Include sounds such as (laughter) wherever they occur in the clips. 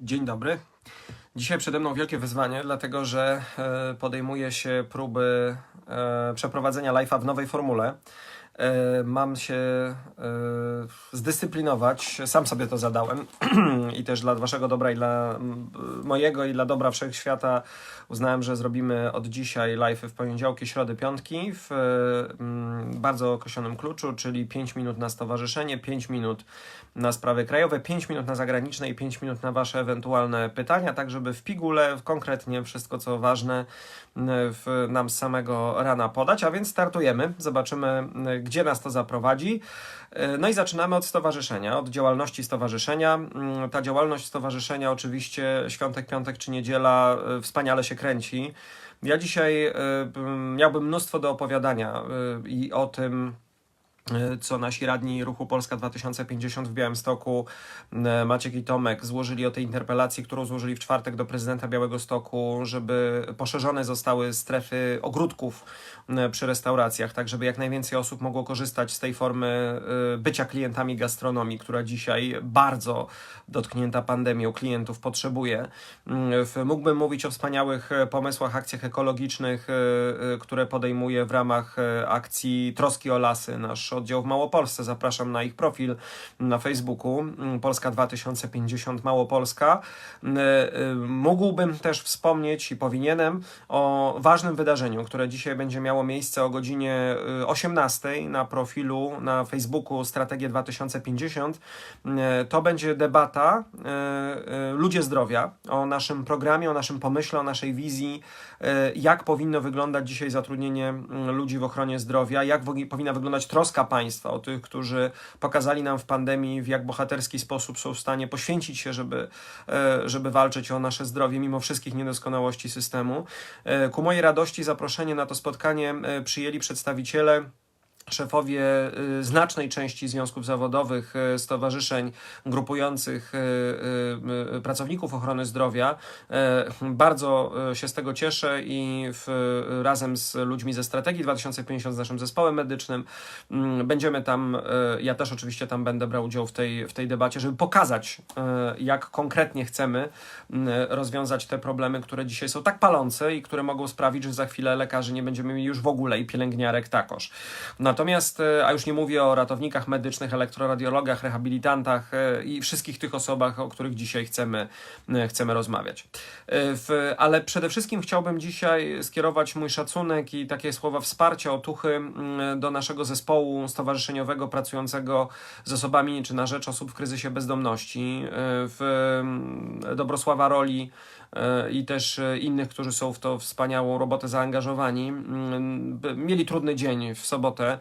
Dzień dobry. Dzisiaj przede mną wielkie wyzwanie, dlatego że e, podejmuję się próby e, przeprowadzenia live'a w nowej formule. E, Mam się e, zdyscyplinować, sam sobie to zadałem. (clears throat) I też dla waszego dobra i dla mojego i dla dobra wszechświata uznałem, że zrobimy od dzisiaj live w poniedziałki, środy, piątki w mm, bardzo określonym kluczu, czyli 5 minut na stowarzyszenie, 5 minut na sprawy krajowe, 5 minut na zagraniczne i 5 minut na wasze ewentualne pytania, tak żeby w pigule konkretnie wszystko co ważne w, nam samego rana podać, a więc startujemy, zobaczymy gdzie nas to zaprowadzi. E, No i zaczynamy od stowarzyszenia, od działalności stowarzyszenia. Mm, Ta działalność stowarzyszenia oczywiście świątek, piątek czy niedziela e, wspaniale się kręci. Ja dzisiaj e, miałbym mnóstwo do opowiadania i o tym, co nasi radni Ruchu Polska 2050 w Białymstoku, e, Maciek i Tomek, złożyli o tej interpelacji, którą złożyli w czwartek do prezydenta Białego Stoku, żeby poszerzone zostały strefy ogródków e, przy restauracjach, tak żeby jak najwięcej osób mogło korzystać z tej formy e, bycia klientami gastronomii, która dzisiaj bardzo dotknięta pandemią klientów potrzebuje. Mm, Mógłbym mówić o wspaniałych e, pomysłach, akcjach ekologicznych, e, e, które podejmuje w ramach e, akcji Troski o Lasy, nasz oddział w Małopolsce. Zapraszam na ich profil na Facebooku mm, Polska 2050 Małopolska. E, e, Mógłbym też wspomnieć i powinienem o ważnym wydarzeniu, które dzisiaj będzie miało miejsce o godzinie y, 18 na profilu na Facebooku Strategię 2050. E, To będzie debata Ludzie Zdrowia o naszym programie, o naszym pomyśle, o naszej wizji, jak powinno wyglądać dzisiaj zatrudnienie mm, ludzi w ochronie zdrowia, jak powinna wyglądać troska państwa o tych, którzy pokazali nam w pandemii, w jak bohaterski sposób są w stanie poświęcić się, żeby, e, żeby walczyć o nasze zdrowie mimo wszystkich niedoskonałości systemu. E, Ku mojej radości zaproszenie na to spotkanie e, przyjęli przedstawiciele szefowie y, znacznej części związków zawodowych, y, stowarzyszeń grupujących y, pracowników ochrony zdrowia. Bardzo się z tego cieszę i w, razem z ludźmi ze Strategii 2050, z naszym zespołem medycznym, mm, będziemy tam, ja też oczywiście tam będę brał udział w tej, w tej debacie, żeby pokazać, jak konkretnie chcemy rozwiązać te problemy, które dzisiaj są tak palące i które mogą sprawić, że za chwilę lekarzy nie będziemy mieli już w ogóle i pielęgniarek takoż. Natomiast, e, a już nie mówię o ratownikach medycznych, elektroradiologach, rehabilitantach e, i wszystkich tych osobach, o których dzisiaj chcemy, e, chcemy rozmawiać. W, ale przede wszystkim chciałbym dzisiaj skierować mój szacunek i takie słowa wsparcia, otuchy do naszego zespołu stowarzyszeniowego pracującego z osobami czy na rzecz osób w kryzysie bezdomności, w Dobrosława Roli, i też e, innych, którzy są w to wspaniałą robotę zaangażowani. Mm, Mieli trudny dzień w sobotę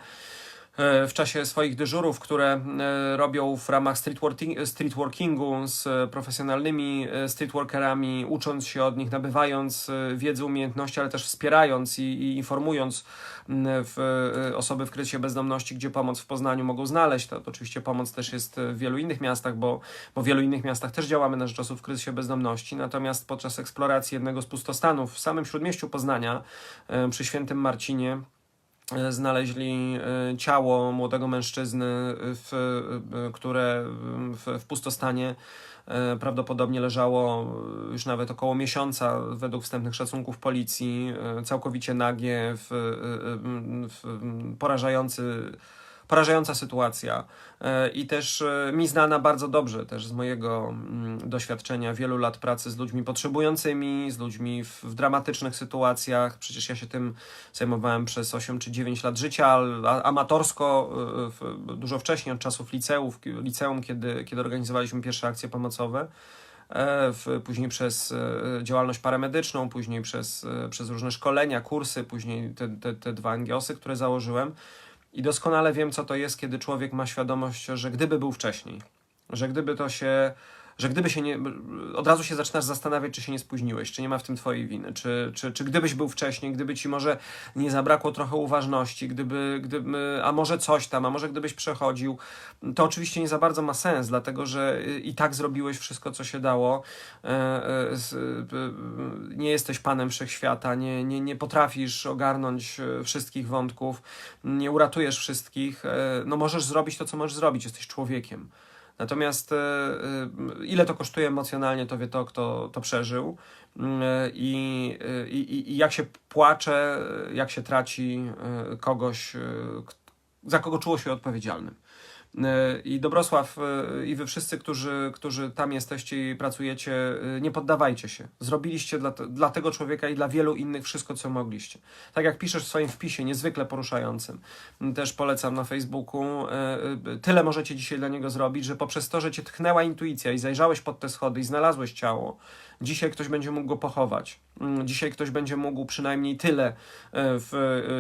w czasie swoich dyżurów, które e, robią w ramach streetworking- streetworkingu z e, profesjonalnymi e, streetworkerami, ucząc się od nich, nabywając e, wiedzy, umiejętności, ale też wspierając i, i informując w, e, osoby w kryzysie bezdomności, gdzie pomoc w Poznaniu mogą znaleźć. To, oczywiście pomoc też jest w wielu innych miastach, bo, bo w wielu innych miastach też działamy na rzecz osób w kryzysie bezdomności. Natomiast podczas eksploracji jednego z pustostanów w samym śródmieściu Poznania, e, przy Świętym Marcinie, e, znaleźli e, ciało młodego mężczyzny, w, e, które w, w pustostanie e, prawdopodobnie leżało e, już nawet około miesiąca, według wstępnych szacunków policji, e, całkowicie nagie, w, e, w, porażający porażająca sytuacja E, i też e, mi znana bardzo dobrze, też z mojego mm, doświadczenia wielu lat pracy z ludźmi potrzebującymi, z ludźmi w, w dramatycznych sytuacjach. Przecież ja się tym zajmowałem przez 8 czy 9 lat życia, amatorsko, e, dużo wcześniej, od czasów liceów, liceum, kiedy, kiedy organizowaliśmy pierwsze akcje pomocowe. Później przez działalność paramedyczną, później przez, przez różne szkolenia, kursy, później te, te, te dwa angiosy, które założyłem. I doskonale wiem, co to jest, kiedy człowiek ma świadomość, że gdyby był wcześniej, że gdyby to się, że gdyby się nie, od razu się zaczynasz zastanawiać, czy się nie spóźniłeś, czy nie ma w tym twojej winy, czy, czy, czy gdybyś był wcześniej, gdyby ci może nie zabrakło trochę uważności, gdyby, gdyby, a może coś tam, a może gdybyś przechodził, to oczywiście nie za bardzo ma sens, dlatego że i tak zrobiłeś wszystko, co się dało. E, e, e, Nie jesteś panem wszechświata, nie, nie, nie potrafisz ogarnąć wszystkich wątków, nie uratujesz wszystkich. No możesz zrobić to, co możesz zrobić, jesteś człowiekiem. Natomiast e, e, ile to kosztuje emocjonalnie, to wie to, kto to przeżył. Mm, e, I, i, I jak się płacze, jak się traci kogoś, za kogo czuło się odpowiedzialnym. E, I Dobrosław, e, i wy wszyscy, którzy, którzy tam jesteście i pracujecie, e, nie poddawajcie się. Zrobiliście dla, dla tego człowieka i dla wielu innych wszystko, co mogliście. Tak jak piszesz w swoim wpisie, niezwykle poruszającym, też polecam na Facebooku, tyle możecie dzisiaj dla niego zrobić, że poprzez to, że cię tchnęła intuicja i zajrzałeś pod te schody i znalazłeś ciało, dzisiaj ktoś będzie mógł go pochować. Mm, Dzisiaj ktoś będzie mógł przynajmniej tyle e, w,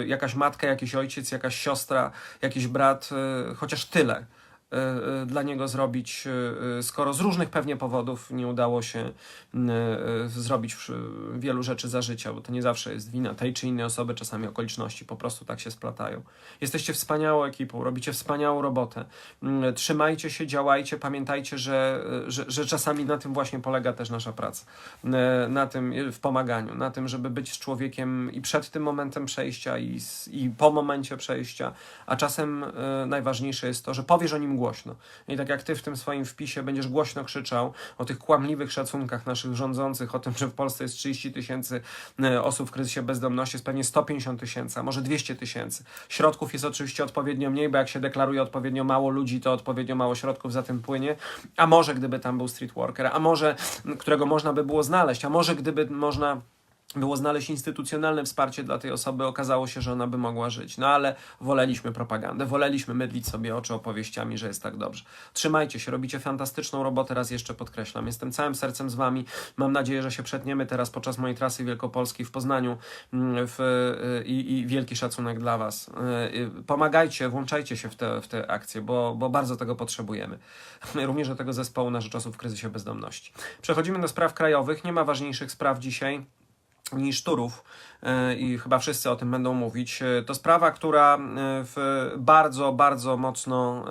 e, jakaś matka, jakiś ojciec, jakaś siostra, jakiś brat, e, chociaż tyle dla niego zrobić, e, e, skoro z różnych pewnie powodów nie udało się e, zrobić wielu rzeczy za życia, bo to nie zawsze jest wina tej czy innej osoby, czasami okoliczności po prostu tak się splatają. Jesteście wspaniałą ekipą, robicie wspaniałą robotę. Mm, Trzymajcie się, działajcie, pamiętajcie, że, że, że czasami na tym właśnie polega też nasza praca. E, Na tym, e, w pomaganiu, na tym, żeby być z człowiekiem i przed tym momentem przejścia, i, i po momencie przejścia, a czasem e, najważniejsze jest to, że powiesz o nim głośno. I tak jak ty w tym swoim wpisie będziesz głośno krzyczał o tych kłamliwych szacunkach naszych rządzących, o tym, że w Polsce jest 30 tysięcy e, osób w kryzysie bezdomności, jest pewnie 150 tysięcy, a może 200 tysięcy. Środków jest oczywiście odpowiednio mniej, bo jak się deklaruje odpowiednio mało ludzi, to odpowiednio mało środków za tym płynie. A może gdyby tam był street worker, a może którego można by było znaleźć, a może gdyby można było znaleźć instytucjonalne wsparcie dla tej osoby, okazało się, że ona by mogła żyć. No ale woleliśmy propagandę, woleliśmy mydlić sobie oczy opowieściami, że jest tak dobrze. Trzymajcie się, robicie fantastyczną robotę, raz jeszcze podkreślam. Jestem całym sercem z wami. Mam nadzieję, że się przetniemy teraz podczas mojej trasy wielkopolskiej w Poznaniu mm, w, y, i, i wielki szacunek dla was. Y, y, Pomagajcie, włączajcie się w te, w te akcje, bo, bo bardzo tego potrzebujemy. (laughs) Również do tego zespołu na rzecz osób w kryzysie bezdomności. Przechodzimy do spraw krajowych. Nie ma ważniejszych spraw dzisiaj niż Turów e, i chyba wszyscy o tym będą mówić. E, To sprawa, która e, bardzo, bardzo mocno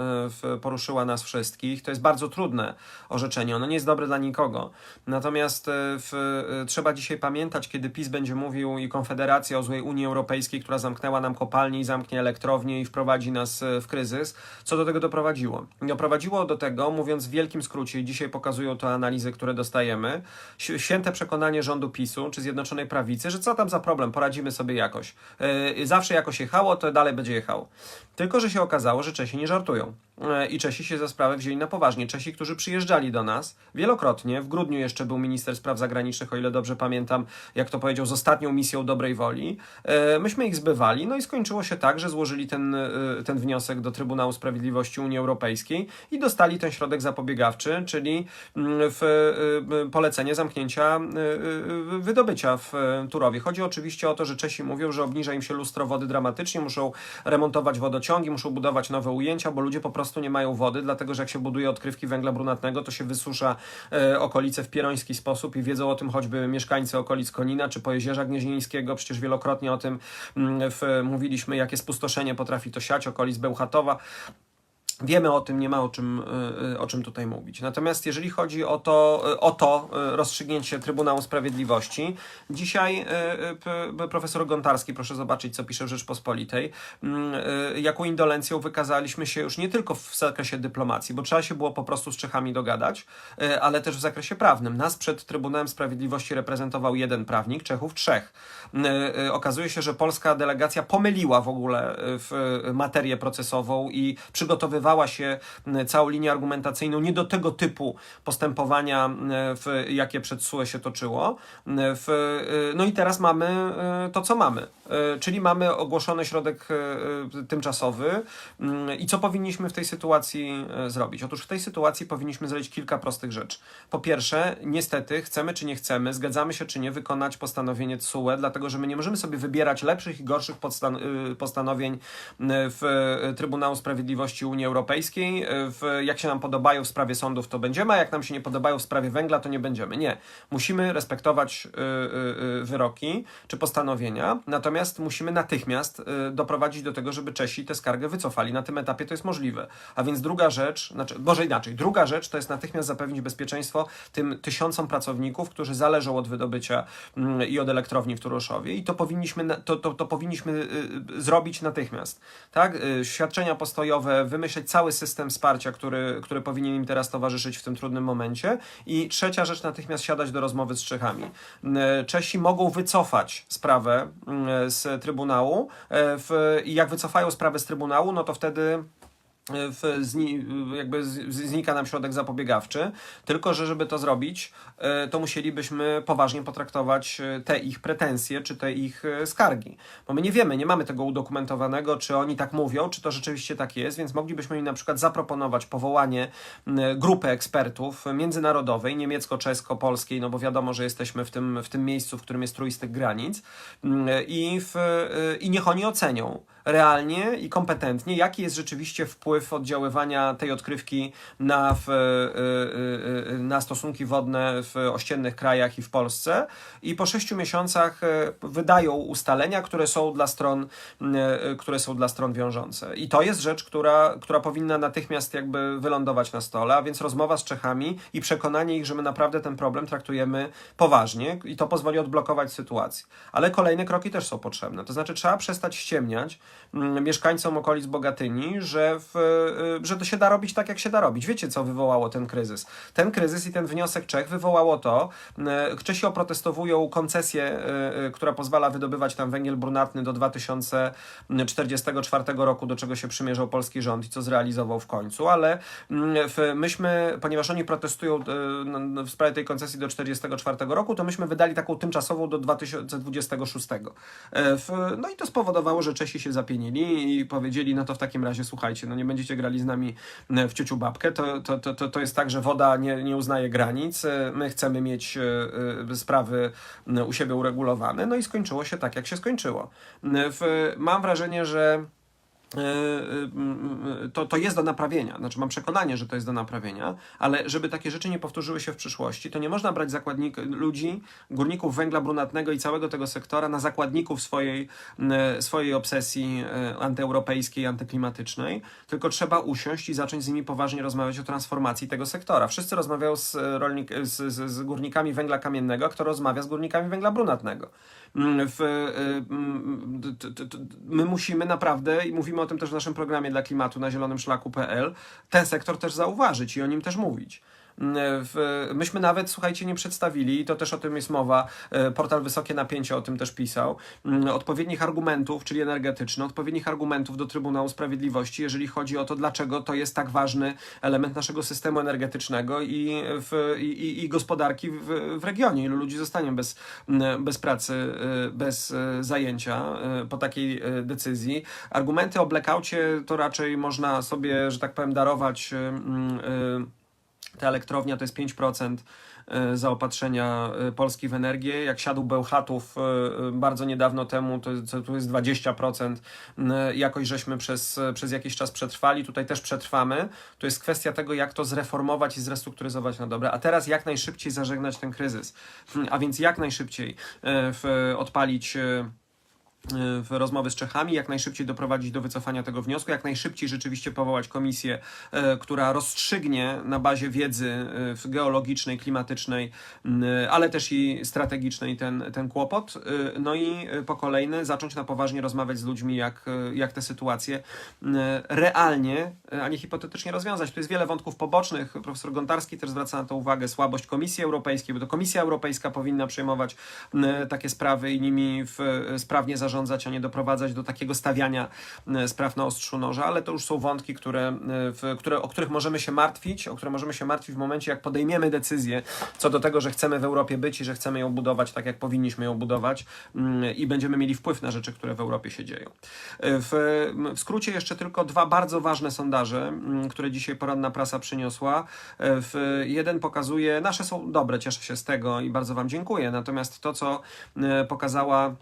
poruszyła nas wszystkich. To jest bardzo trudne orzeczenie. Ono nie jest dobre dla nikogo. Natomiast w, trzeba dzisiaj pamiętać, kiedy PiS będzie mówił i Konfederacja o złej Unii Europejskiej, która zamknęła nam kopalnie i zamknie elektrownie i wprowadzi nas w kryzys, co do tego doprowadziło? Doprowadziło do tego, mówiąc w wielkim skrócie, i dzisiaj pokazują to analizy, które dostajemy, święte przekonanie rządu PiSu czy Zjednoczonej Prawicy, że co tam za problem, poradzimy sobie jakoś. Yy, zawsze jakoś jechało, to dalej będzie jechało. Tylko, że się okazało, że Czesi nie żartują. Yy, I Czesi się za sprawę wzięli na poważnie. Czesi, którzy przyjeżdżali do nas wielokrotnie, w grudniu jeszcze był minister spraw zagranicznych, o ile dobrze pamiętam, jak to powiedział, z ostatnią misją dobrej woli. Yy, Myśmy ich zbywali, no i skończyło się tak, że złożyli ten, yy, ten wniosek do Trybunału Sprawiedliwości Unii Europejskiej i dostali ten środek zapobiegawczy, czyli mm, w y, y, polecenie zamknięcia y, y, wydobycia w Turowie. Chodzi oczywiście o to, że Czesi mówią, że obniża im się lustro wody dramatycznie, muszą remontować wodociągi, muszą budować nowe ujęcia, bo ludzie po prostu nie mają wody, dlatego że jak się buduje odkrywki węgla brunatnego, to się wysusza e, okolice w pieroński sposób i wiedzą o tym choćby mieszkańcy okolic Konina czy Pojezierza Gnieźnieńskiego, przecież wielokrotnie o tym mm, mówiliśmy, jakie spustoszenie potrafi to siać, okolic Bełchatowa. Wiemy o tym, nie ma o czym, y, y, o czym tutaj mówić. Natomiast jeżeli chodzi o to, y, o to rozstrzygnięcie Trybunału Sprawiedliwości, dzisiaj profesor Gontarski, proszę zobaczyć, co pisze w Rzeczpospolitej, mm, jaką indolencją wykazaliśmy się już nie tylko w zakresie dyplomacji, bo trzeba się było po prostu z Czechami dogadać, ale też w zakresie prawnym. Nas przed Trybunałem Sprawiedliwości reprezentował jeden prawnik, Czechów trzech. Okazuje się, że polska delegacja pomyliła w ogóle w materię procesową i przygotowywała się y, całą linię argumentacyjną nie do tego typu postępowania, w, jakie przed SUE się toczyło. W, y, no i teraz mamy y, to, co mamy. Y, Czyli mamy ogłoszony środek tymczasowy. I co powinniśmy w tej sytuacji zrobić? Otóż w tej sytuacji powinniśmy zrobić kilka prostych rzeczy. Po pierwsze, niestety, chcemy czy nie chcemy, zgadzamy się czy nie wykonać postanowienie TSUE, dlatego że my nie możemy sobie wybierać lepszych i gorszych postanowień w Trybunału Sprawiedliwości Unii Europejskiej. Y, W, jak się nam podobają w sprawie sądów, to będziemy, a jak nam się nie podobają w sprawie węgla, to nie będziemy. Nie. Musimy respektować y, y, wyroki czy postanowienia, natomiast musimy natychmiast doprowadzić do tego, żeby Czesi tę skargę wycofali. Na tym etapie to jest możliwe. A więc druga rzecz, znaczy, może inaczej, druga rzecz to jest natychmiast zapewnić bezpieczeństwo tym tysiącom pracowników, którzy zależą od wydobycia mm, i od elektrowni w Turoszowie i to powinniśmy, to, to, to powinniśmy y, y, zrobić natychmiast. Tak? Y, Świadczenia postojowe, wymyśleć cały system wsparcia, który, który powinien im teraz towarzyszyć w tym trudnym momencie. I trzecia rzecz, natychmiast siadać do rozmowy z Czechami. Czesi mogą wycofać sprawę mm, z Trybunału e, w, i jak wycofają sprawę z Trybunału, no to wtedy w, jakby znika nam środek zapobiegawczy, tylko że żeby to zrobić, e, to musielibyśmy poważnie potraktować e, te ich pretensje, czy te ich e, skargi. Bo my nie wiemy, nie mamy tego udokumentowanego, czy oni tak mówią, czy to rzeczywiście tak jest, więc moglibyśmy im na przykład zaproponować powołanie grupy ekspertów międzynarodowej, niemiecko-czesko-polskiej, no bo wiadomo, że jesteśmy w tym, w tym miejscu, w którym jest trójstyk granic i, w, i niech oni ocenią realnie i kompetentnie, jaki jest rzeczywiście wpływ oddziaływania tej odkrywki na, w, y, y, y, na stosunki wodne w ościennych krajach i w Polsce. I po sześciu miesiącach wydają ustalenia, które są dla stron, które są dla stron wiążące. I to jest rzecz, która, która powinna natychmiast jakby wylądować na stole, a więc rozmowa z Czechami i przekonanie ich, że my naprawdę ten problem traktujemy poważnie i to pozwoli odblokować sytuację. Ale kolejne kroki też są potrzebne. To znaczy trzeba przestać ściemniać mieszkańcom okolic Bogatyni, że, w, y, że to się da robić tak, jak się da robić. Wiecie, co wywołało ten kryzys? Ten kryzys i ten wniosek Czech wywołało to, y, Czesi oprotestowują koncesję, y, która pozwala wydobywać tam węgiel brunatny do 2044 roku, do czego się przymierzał polski rząd i co zrealizował w końcu, ale mm, w, myśmy, ponieważ oni protestują w sprawie tej koncesji do 1944 roku, to myśmy wydali taką tymczasową do 2026. E, w, no i to spowodowało, że Czesi się zapienili i powiedzieli, no to w takim razie słuchajcie, no nie będziecie grali z nami e, w ciuciu babkę, to, to, to, to, jest tak, że woda nie, nie uznaje granic, e, my chcemy mieć e, sprawy u siebie uregulowane, no i skończyło się tak, jak się skończyło. W, mam wrażenie, że to, to jest do naprawienia. Znaczy, mam przekonanie, że to jest do naprawienia, ale żeby takie rzeczy nie powtórzyły się w przyszłości, to nie można brać zakładnik, ludzi, górników węgla brunatnego i całego tego sektora na zakładników swojej, e, swojej obsesji e, antyeuropejskiej, antyklimatycznej, tylko trzeba usiąść i zacząć z nimi poważnie rozmawiać o transformacji tego sektora. Wszyscy rozmawiają z, rolnik, z, z, z górnikami węgla kamiennego, a kto rozmawia z górnikami węgla brunatnego. Mm, W, my musimy naprawdę, i o tym też w naszym programie dla klimatu na zielonym.szlaku.pl, ten sektor też zauważyć i o nim też mówić. Mm, W, myśmy nawet, słuchajcie, nie przedstawili, i to też o tym jest mowa, e, portal Wysokie Napięcie o tym też pisał, mm, odpowiednich argumentów, czyli energetycznych, odpowiednich argumentów do Trybunału Sprawiedliwości, jeżeli chodzi o to, dlaczego to jest tak ważny element naszego systemu energetycznego i, w, i, i- gospodarki w, w regionie. Ilu ludzi zostanie bez, mm, bez pracy, e, bez e, zajęcia e, po takiej e, decyzji. Argumenty o blackoutie to raczej można sobie, że tak powiem, darować. e, mm, e, ta elektrownia to jest 5% e, zaopatrzenia e, Polski w energię. Jak siadł Bełchatów e, bardzo niedawno temu, to, to, jest 20%. E, Jakoś żeśmy przez, przez jakiś czas przetrwali. Tutaj też przetrwamy. To jest kwestia tego, jak to zreformować i zrestrukturyzować na dobre. A teraz jak najszybciej zażegnać ten kryzys. A więc jak najszybciej odpalić w rozmowy z Czechami, jak najszybciej doprowadzić do wycofania tego wniosku, jak najszybciej rzeczywiście powołać komisję, e, która rozstrzygnie na bazie wiedzy e, geologicznej, klimatycznej, ale też i strategicznej ten, ten kłopot. E, No i po kolejne zacząć na poważnie rozmawiać z ludźmi, jak, jak te sytuacje m, realnie, a nie hipotetycznie rozwiązać. Tu jest wiele wątków pobocznych. Profesor Gontarski też zwraca na to uwagę. Słabość Komisji Europejskiej, bo to Komisja Europejska powinna przejmować takie sprawy i nimi w, sprawnie zarządzać, a nie doprowadzać do takiego stawiania spraw na ostrzu noża, ale to już są wątki, które, w, które, o których możemy się martwić, o które możemy się martwić w momencie, jak podejmiemy decyzję co do tego, że chcemy w Europie być i że chcemy ją budować tak, jak powinniśmy ją budować i będziemy mieli wpływ na rzeczy, które w Europie się dzieją. W, w skrócie jeszcze tylko dwa bardzo ważne sondaże, które dzisiaj poranna prasa przyniosła. W, jeden pokazuje, nasze są dobre, cieszę się z tego i bardzo Wam dziękuję. Natomiast to, co pokazała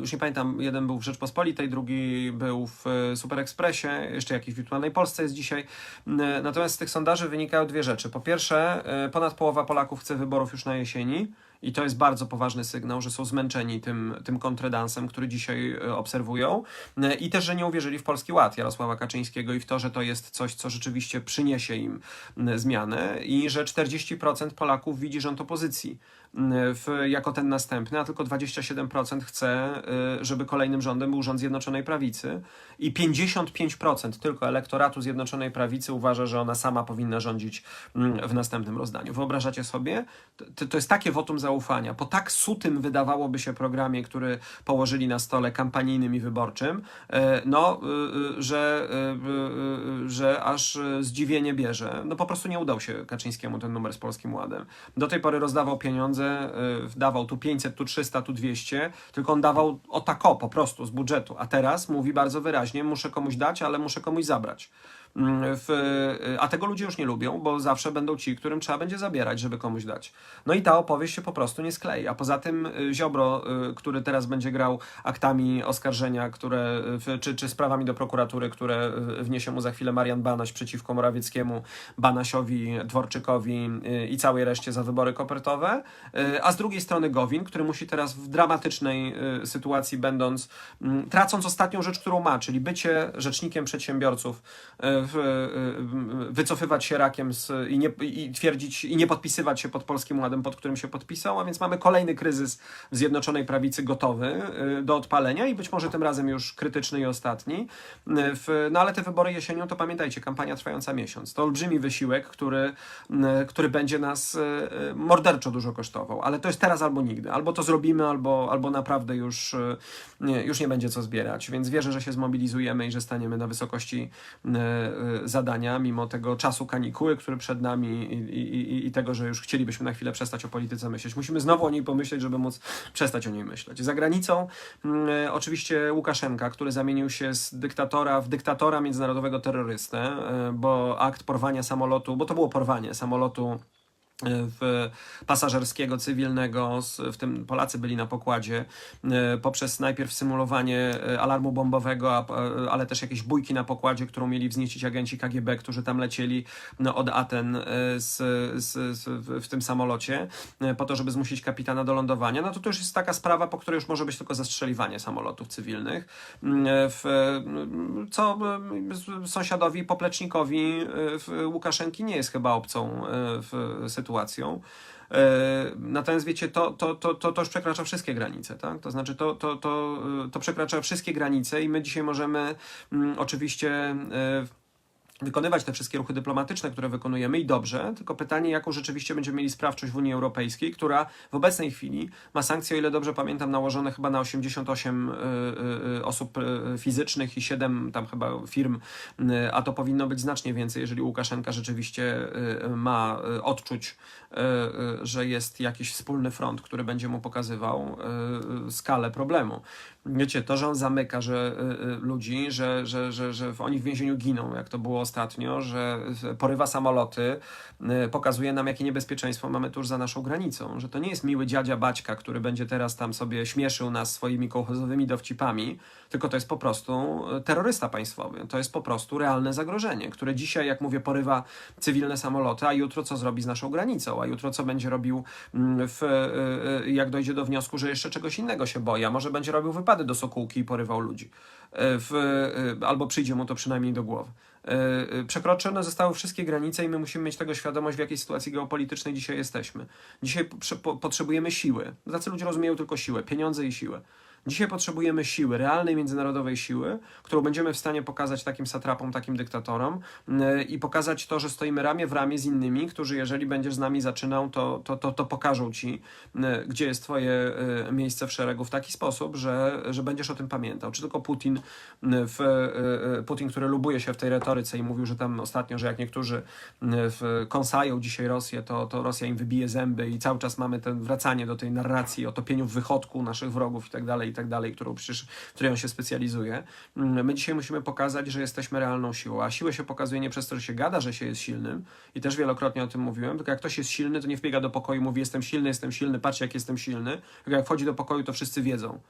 Już nie pamiętam, jeden był w Rzeczpospolitej, drugi był w e, Super Expressie, jeszcze jakiś w Wirtualnej Polsce jest dzisiaj. E, Natomiast z tych sondaży wynikają dwie rzeczy. Po pierwsze, e, ponad połowa Polaków chce wyborów już na jesieni I to jest bardzo poważny sygnał, że są zmęczeni tym, tym kontredansem, który dzisiaj e, obserwują. E, I też, że nie uwierzyli w Polski Ład Jarosława Kaczyńskiego i w to, że to jest coś, co rzeczywiście przyniesie im m, zmianę i że 40% Polaków widzi rząd opozycji w, jako ten następny, a tylko 27% chce, y, żeby kolejnym rządem był rząd Zjednoczonej Prawicy i 55% tylko elektoratu Zjednoczonej Prawicy uważa, że ona sama powinna rządzić mm, w następnym rozdaniu. Wyobrażacie sobie? To, to jest takie wotum zaufania. Po tak sutym wydawałoby się programie, który położyli na stole kampanijnym i wyborczym, no, y, y, że, y, y, że aż y, zdziwienie bierze. No po prostu nie udał się Kaczyńskiemu ten numer z Polskim Ładem. Do tej pory rozdawał pieniądze, y, dawał tu 500, tu 300, tu 200, tylko on dawał o tako po prostu z budżetu. A teraz mówi bardzo wyraźnie, muszę komuś dać, ale muszę komuś zabrać. Mm, W, a tego ludzie już nie lubią, bo zawsze będą ci, którym trzeba będzie zabierać, żeby komuś dać. No i ta opowieść się po prostu nie sklei. A poza tym y, Ziobro, y, który teraz będzie grał aktami oskarżenia, które, czy, czy sprawami do prokuratury, które wniesie mu za chwilę Marian Banaś przeciwko Morawieckiemu, Banasiowi, Dworczykowi i całej reszcie za wybory kopertowe. A z drugiej strony Gowin, który musi teraz w dramatycznej sytuacji, będąc, tracąc ostatnią rzecz, którą ma, czyli bycie rzecznikiem przedsiębiorców, wycofywać się rakiem z, i, nie, i twierdzić, i nie podpisywać się pod Polskim Ładem, pod którym się podpisał, a więc mamy kolejny kryzys w Zjednoczonej Prawicy gotowy y, do odpalenia i być może tym razem już krytyczny i ostatni. Y, W, no ale te wybory jesienią, to pamiętajcie, kampania trwająca miesiąc. To olbrzymi wysiłek, który, y, który będzie nas morderczo dużo kosztował, ale to jest teraz albo nigdy. Albo to zrobimy, albo, albo naprawdę już, już nie będzie co zbierać. Więc wierzę, że się zmobilizujemy i że staniemy na wysokości zadania, mimo tego czasu kanikuły, który przed nami i, i, i- tego, że już chcielibyśmy na chwilę przestać o polityce myśleć. Musimy znowu o niej pomyśleć, żeby móc przestać o niej myśleć. Za granicą mm, e, oczywiście Łukaszenka, który zamienił się z dyktatora w dyktatora międzynarodowego terrorystę, e, bo akt porwania samolotu, bo to było porwanie samolotu w pasażerskiego, cywilnego, w tym Polacy byli na pokładzie, e, poprzez najpierw symulowanie e, alarmu bombowego, e, ale też jakieś bójki na pokładzie, którą mieli wzniecić agenci KGB, którzy tam lecieli no, od Aten z, z, z, w, tym samolocie, po to, żeby zmusić kapitana do lądowania, no to to już jest taka sprawa, po której już może być tylko zastrzeliwanie samolotów cywilnych, Mm, w, e, co sąsiadowi poplecznikowi Łukaszenki nie jest chyba opcją e, w sytuacją. E, Natomiast wiecie, to, to, to, to, to już przekracza wszystkie granice, tak? To znaczy, to, to, to, to przekracza wszystkie granice i my dzisiaj możemy mm, oczywiście e, wykonywać te wszystkie ruchy dyplomatyczne, które wykonujemy i dobrze, tylko pytanie, jaką rzeczywiście będziemy mieli sprawczość w Unii Europejskiej, która w obecnej chwili ma sankcje, o ile dobrze pamiętam, nałożone chyba na 88 y, y, y, osób fizycznych i 7 tam chyba firm, a to powinno być znacznie więcej, jeżeli Łukaszenka rzeczywiście ma odczuć, że jest jakiś wspólny front, który będzie mu pokazywał skalę problemu. Wiecie, to, że on zamyka że, y, y, ludzi, że, że, że, że oni w więzieniu giną, jak to było ostatnio, że y, porywa samoloty, pokazuje nam, jakie niebezpieczeństwo mamy tuż za naszą granicą, że to nie jest miły dziadzia Baćka, który będzie teraz tam sobie śmieszył nas swoimi kołchozowymi dowcipami, tylko to jest po prostu terrorysta państwowy. To jest po prostu realne zagrożenie, które dzisiaj, jak mówię, porywa cywilne samoloty, a jutro co zrobi z naszą granicą, a jutro co będzie robił, mm, w, jak dojdzie do wniosku, że jeszcze czegoś innego się boi, a może będzie robił do Sokółki i porywał ludzi. Y, W, y, albo przyjdzie mu to przynajmniej do głowy. Y, Przekroczone zostały wszystkie granice i my musimy mieć tego świadomość, w jakiej sytuacji geopolitycznej dzisiaj jesteśmy. Dzisiaj potrze- po- potrzebujemy siły. Tacy ludzie rozumieją tylko siłę, pieniądze i siłę. Dzisiaj potrzebujemy siły, realnej międzynarodowej siły, którą będziemy w stanie pokazać takim satrapom, takim dyktatorom yy, i pokazać to, że stoimy ramię w ramię z innymi, którzy jeżeli będziesz z nami zaczynał, to, to, to, to pokażą ci, yy, gdzie jest twoje yy, miejsce w szeregu w taki sposób, że, że będziesz o tym pamiętał. Czy tylko Putin, yy, w, yy, yy, Putin, który lubuje się w tej retoryce i mówił, że tam ostatnio, że jak niektórzy w, kąsają dzisiaj Rosję, to, to Rosja im wybije zęby i cały czas mamy ten wracanie do tej narracji o topieniu w wychodku naszych wrogów i tak dalej, i tak dalej, którą przecież, w której on się specjalizuje. Mm, My dzisiaj musimy pokazać, że jesteśmy realną siłą, a siłę się pokazuje nie przez to, że się gada, że się jest silnym i też wielokrotnie o tym mówiłem, tylko jak ktoś jest silny, to nie wbiega do pokoju i mówi jestem silny, jestem silny, patrzcie jak jestem silny, tylko jak wchodzi do pokoju, to wszyscy wiedzą,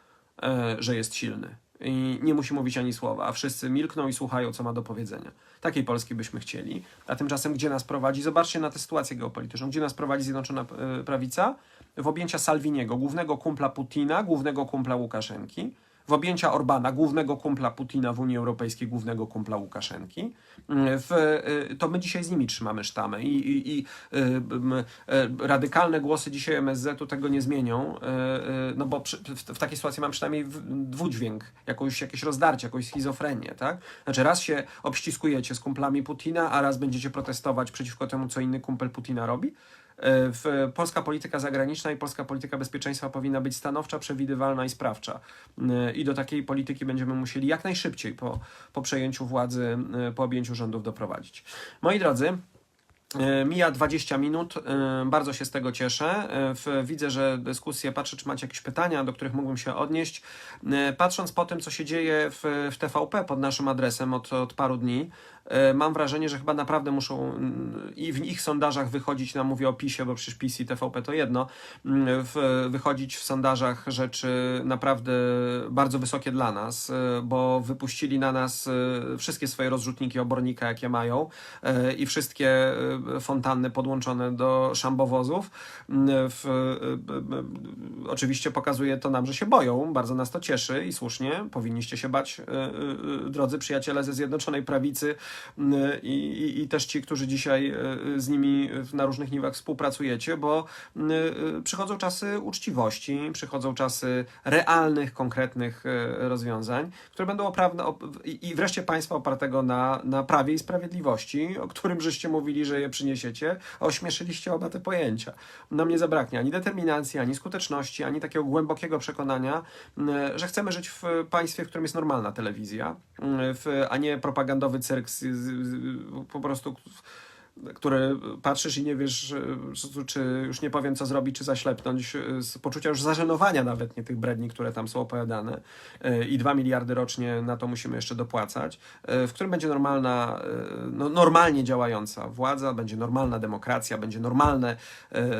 e, że jest silny. I nie musi mówić ani słowa, a wszyscy milkną i słuchają, co ma do powiedzenia. Takiej Polski byśmy chcieli. A tymczasem, gdzie nas prowadzi? Zobaczcie na tę sytuację geopolityczną. Gdzie nas prowadzi Zjednoczona e, Prawica? W objęcia Salviniego, głównego kumpla Putina, głównego kumpla Łukaszenki, w objęcia Orbana, głównego kumpla Putina w Unii Europejskiej, głównego kumpla Łukaszenki, w, y, to my dzisiaj z nimi trzymamy sztamę i, i, i y, y, radykalne głosy dzisiaj MSZ-u tego nie zmienią, no bo przy, w, w takiej sytuacji mam przynajmniej dwudźwięk, jakąś, jakieś rozdarcie, jakąś schizofrenię, tak? Znaczy raz się obściskujecie z kumplami Putina, a raz będziecie protestować przeciwko temu, co inny kumpel Putina robi. W polska polityka zagraniczna i polska polityka bezpieczeństwa powinna być stanowcza, przewidywalna i sprawcza. Y, I do takiej polityki będziemy musieli jak najszybciej po, po przejęciu władzy, y, po objęciu rządów doprowadzić. Moi drodzy, y, Mija 20 minut, bardzo się z tego cieszę. Widzę, że dyskusje, patrzę, czy macie jakieś pytania, do których mógłbym się odnieść. Patrząc po tym, co się dzieje w, w TVP pod naszym adresem od, od paru dni, mam wrażenie, że chyba naprawdę muszą mm, i w ich sondażach wychodzić, nam mówię o PiSie, bo przecież PiS i TVP to jedno, mm, w, wychodzić w sondażach rzeczy naprawdę bardzo wysokie dla nas, y, bo wypuścili na nas y, wszystkie swoje rozrzutniki obornika, jakie mają i wszystkie fontanny podłączone do szambowozów. Y, W, oczywiście pokazuje to nam, że się boją, bardzo nas to cieszy i słusznie, powinniście się bać, drodzy przyjaciele ze Zjednoczonej Prawicy i, i, i też ci, którzy dzisiaj y, z nimi na różnych niwach współpracujecie, bo y, y, przychodzą czasy uczciwości, przychodzą czasy realnych, konkretnych y, rozwiązań, które będą oprawne op- i wreszcie państwa opartego na, na prawie i sprawiedliwości, o którym żeście mówili, że je przyniesiecie, a ośmieszyliście oba te pojęcia. Nam nie zabraknie ani determinacji, ani skuteczności, ani takiego głębokiego przekonania, y, że chcemy żyć w państwie, w którym jest normalna telewizja, y, a nie propagandowy cyrk z, prostu który patrzysz i nie wiesz, czy- już nie powiem, co zrobić, czy zaślepnąć, y, z poczucia już zażenowania nawet nie tych bredni, które tam są opowiadane y, i 2 miliardy rocznie na to musimy jeszcze dopłacać, y, w którym będzie normalna, no, normalnie działająca władza, będzie normalna demokracja, będzie normalne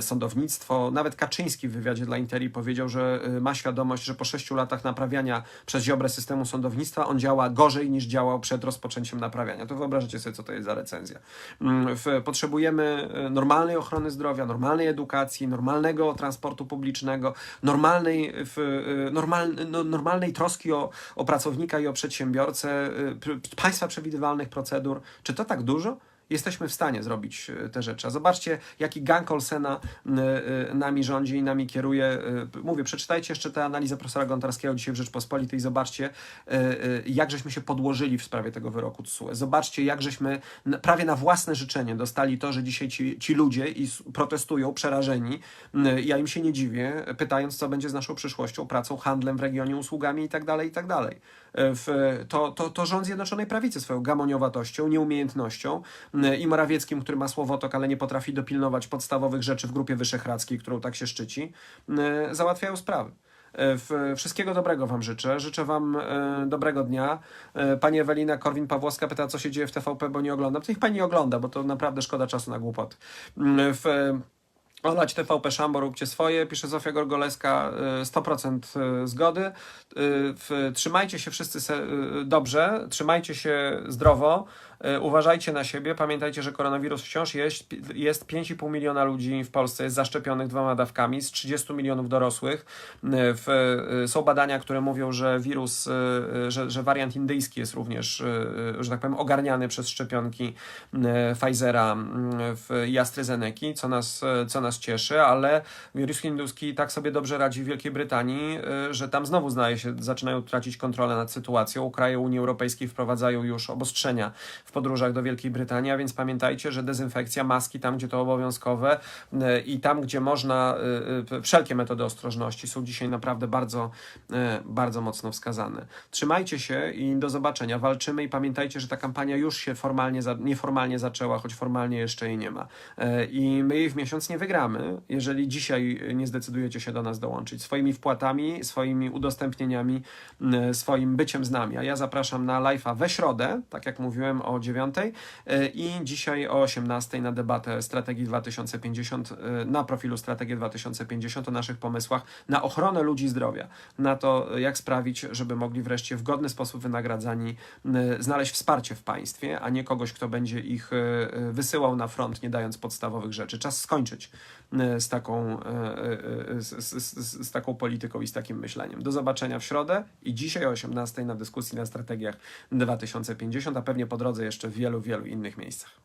sądownictwo. Nawet Kaczyński w wywiadzie dla Interi powiedział, że ma świadomość, że po sześciu latach naprawiania przez Ziobrę systemu sądownictwa on działa gorzej niż działał przed rozpoczęciem naprawiania. To wyobraźcie sobie, co to jest za recenzja. Mm, W, potrzebujemy y, normalnej ochrony zdrowia, normalnej edukacji, normalnego transportu publicznego, normalnej, y, normal, no, normalnej troski o, o pracownika i o przedsiębiorcę, pr- państwa przewidywalnych procedur. Czy to tak dużo? Jesteśmy w stanie zrobić y, te rzeczy. A zobaczcie, jaki gang Olsena y, y, nami rządzi i nami kieruje. Mówię, przeczytajcie jeszcze tę analizę profesora Gontarskiego dzisiaj w Rzeczpospolitej i zobaczcie, jak żeśmy się podłożyli w sprawie tego wyroku TSUE. Zobaczcie, jak żeśmy prawie na własne życzenie dostali to, że dzisiaj ci, ci ludzie i protestują przerażeni. Ja im się nie dziwię, pytając, co będzie z naszą przyszłością, pracą, handlem w regionie, usługami itd., itd. W, to, to, to rząd Zjednoczonej Prawicy swoją gamoniowatością, nieumiejętnością y, i Morawieckim, który ma słowotok, ale nie potrafi dopilnować podstawowych rzeczy w Grupie Wyszehradzkiej, którą tak się szczyci, y, załatwiają sprawy. W- Wszystkiego dobrego Wam życzę. Życzę Wam y, dobrego dnia. Y, Pani Ewelina Korwin-Pawłowska pyta, co się dzieje w TVP, bo nie oglądam. To niech Pani ogląda, bo to naprawdę szkoda czasu na głupoty. Y, W, Olać TVP Szambo, róbcie swoje, pisze Zofia Gorgoleska, y, 100% zgody. Y, Trzymajcie się wszyscy y, dobrze, trzymajcie się zdrowo, y, uważajcie na siebie, pamiętajcie, że koronawirus wciąż jest, jest 5,5 miliona ludzi w Polsce jest zaszczepionych dwoma dawkami z 30 milionów dorosłych. Y, y, są badania, które mówią, że wirus, y, y, że, że wariant indyjski jest również, y, y, że tak powiem, ogarniany przez szczepionki y, Pfizera y, i AstraZeneca, co nas, y, co nas cieszy, ale wirus hinduski tak sobie dobrze radzi w Wielkiej Brytanii, y, że tam znowu zdaje się, zaczynają tracić kontrolę nad sytuacją. Kraje Unii Europejskiej wprowadzają już obostrzenia w podróżach do Wielkiej Brytanii, a więc pamiętajcie, że dezynfekcja, maski tam, gdzie to obowiązkowe y, i tam, gdzie można, y, wszelkie metody ostrożności są dzisiaj naprawdę bardzo, bardzo mocno wskazane. Trzymajcie się i do zobaczenia. Walczymy i pamiętajcie, że ta kampania już się formalnie, nieformalnie zaczęła, choć formalnie jeszcze jej nie ma. I my jej w miesiąc nie wygramy, jeżeli dzisiaj nie zdecydujecie się do nas dołączyć. Swoimi wpłatami, swoimi udostępnieniami, m, swoim byciem z nami. A ja zapraszam na live'a we środę, tak jak mówiłem, o 9 e, i dzisiaj o 18 na debatę Strategii 2050 e, na profilu Strategia 2050 o naszych pomysłach na ochronę ludzi zdrowia, na to, jak sprawić, żeby mogli wreszcie w godny sposób wynagradzani znaleźć wsparcie w państwie, a nie kogoś, kto będzie ich e, e, wysyłał na front, nie dając podstawowych rzeczy. Czas skończyć e, z taką, e, e, z, z, z taką polityką i z takim myśleniem. Do zobaczenia w środę i dzisiaj o 18 na dyskusji na strategiach 2050, a pewnie po drodze jeszcze w wielu, wielu innych miejscach.